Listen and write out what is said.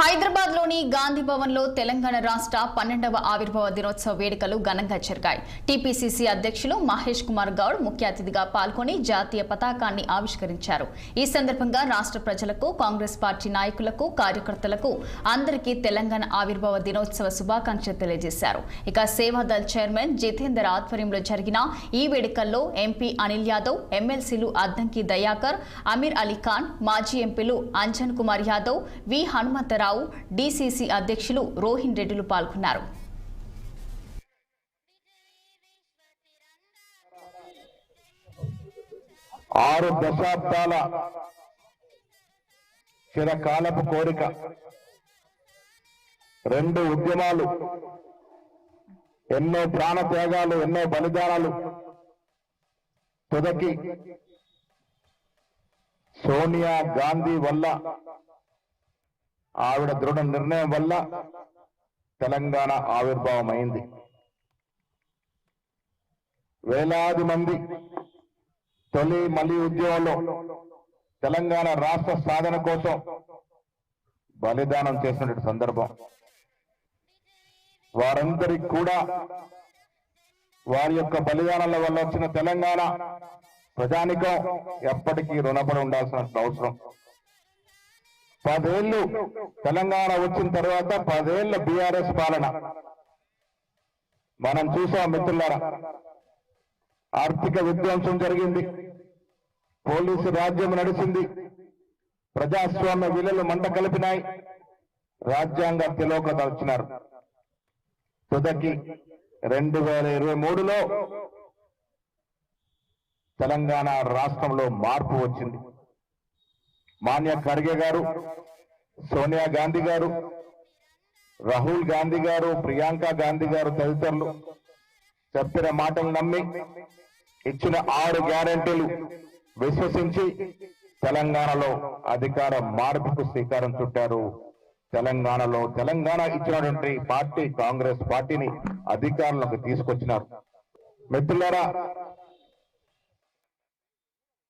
హైదరాబాద్లోని గాంధీ భవన్లో తెలంగాణ రాష్ట్ర పన్నెండవ ఆవిర్భావ దినోత్సవ వేడుకలు ఘనంగా జరిగాయి. టీపీసీసీ అధ్యక్షులు మహేష్ కుమార్ గౌడ్ ముఖ్య అతిథిగా పాల్గొని జాతీయ పతాకాన్ని ఆవిష్కరించారు. ఈ సందర్భంగా రాష్ట్ర ప్రజలకు కాంగ్రెస్ పార్టీ నాయకులకు కార్యకర్తలకు అందరికీ తెలంగాణ ఆవిర్భావ దినోత్సవ శుభాకాంక్షలు తెలియజేశారు. ఇక సేవాదల్ చైర్మన్ జితేందర్ ఆధ్వర్యంలో జరిగిన ఈ వేడుకల్లో ఎంపీ అనిల్ యాదవ్ ఎమ్మెల్సీలు అద్దంకి దయాకర్ అమీర్ అలీ ఖాన్ మాజీ ఎంపీలు అంజన్ కుమార్ యాదవ్ వి హనుమంతరావు డీసీసీ అధ్యక్షులు రోహిన్ రెడ్డిలు పాల్గొన్నారు. ఆరు దశాబ్దాల చిరకాలపు కోరిక. రెండు ఉద్యమాలు ఎన్నో ప్రాణ త్యాగాలు ఎన్నో బలిదానాలు తుదకి సోనియా గాంధీ వల్ల ఆవిడ దృఢ నిర్ణయం వల్ల తెలంగాణ ఆవిర్భావం అయింది వేలాది మంది తొలి మలి ఉద్యమంలో తెలంగాణ రాష్ట్ర సాధన కోసం బలిదానం చేసినటువంటి సందర్భం. వారందరికి కూడా వారి యొక్క బలిదానాల వల్ల వచ్చిన తెలంగాణ ప్రజానికం ఎప్పటికీ రుణపడి ఉండాల్సిన అవసరం. పదేళ్ళు తెలంగాణ వచ్చిన తర్వాత పదేళ్ళ బీఆర్ఎస్ పాలన. మనం చూసాం మిత్రులారా ఆర్థిక విధ్వంసం జరిగింది పోలీసు రాజ్యం నడిచింది ప్రజాస్వామ్య విలువలు మంట కలిపినాయి రాజ్యాంగ తిలోకత వచ్చినారు. తుదకి రెండు వేల ఇరవై మూడులో తెలంగాణ రాష్ట్రంలో మార్పు వచ్చింది. మాన్య ఖర్గే గారు సోనియా గాంధీ గారు రాహుల్ గాంధీ గారు ప్రియాంక గాంధీ గారు తదితరులు చెప్పిన మాటలు నమ్మి ఇచ్చిన ఆరు గ్యారంటీలు విశ్వసించి తెలంగాణలో అధికార మార్పుకు శ్రీకారం చుట్టారు. తెలంగాణలో తెలంగాణ ఇచ్చినటువంటి పార్టీ కాంగ్రెస్ పార్టీని అధికారంలోకి తీసుకొచ్చినారు. మిత్రులారా